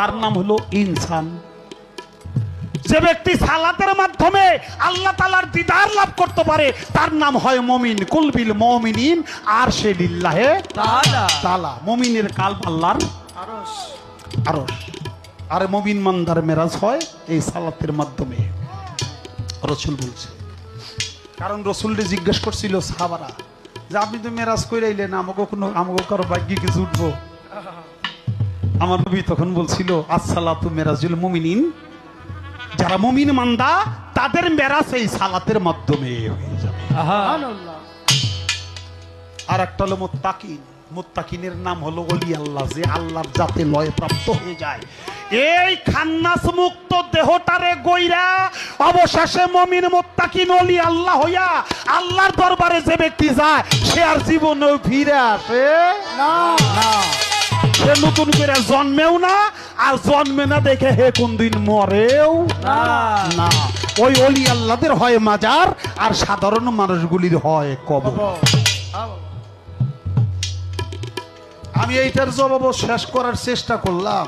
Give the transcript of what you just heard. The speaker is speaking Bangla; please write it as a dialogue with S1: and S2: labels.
S1: তার নাম হলো ইনসান। যে ব্যক্তি সালাতের মাধ্যমে আল্লাহ তালার দিদার লাভ করতে পারে তার নাম হয় মমিন। কুলবিল মমিনিন আর সে লিল্লাহে তালা। মমিনের কাল আল্লাহর আরস আর মমিন মান্দার মেরাজ হয় এই সালাতের মাধ্যমে। রসুল বলছে। কারণ রসুলরে জিজ্ঞেস করছিল সাহাবারা যে আপনি তো মেরাজ করে আইলেন আমাকে কোনো আমাকে কারও ভাগ্যে কিছু উঠবো? আমার নবী তখন বলছিল আসসালাতু মেরাজুল মুমিনিন। যারা মুমিন মান্দা তাদের মেরাজ এই সালাতের মাধ্যমে হয়ে যাবে। আর একটা হলো মোত্তাকিন। মোত্তাকিনের নাম হলো অলি আল্লাহ যে আল্লাহর জাতে লয় প্রাপ্ত হয়ে যায়। এই খান্নাস মুক্ত দেহটারে গইরা অবশেষে মমিন মোত্তাকিন অলি আল্লাহ হইয়া আল্লাহর দরবারে যে ব্যক্তি যায় সে আর জীবনেও ফিরে আসে
S2: না।
S1: না নতুন করে জন্মেও না আর জন্মে না দেখে হে কোন দিন মরেও
S3: না।
S1: না। ওই অলি আল্লাদের হয় মাজার আর সাধারণ মানুষগুলির হয় কবর। আমি এইটার জবাব শেষ করার চেষ্টা করলাম।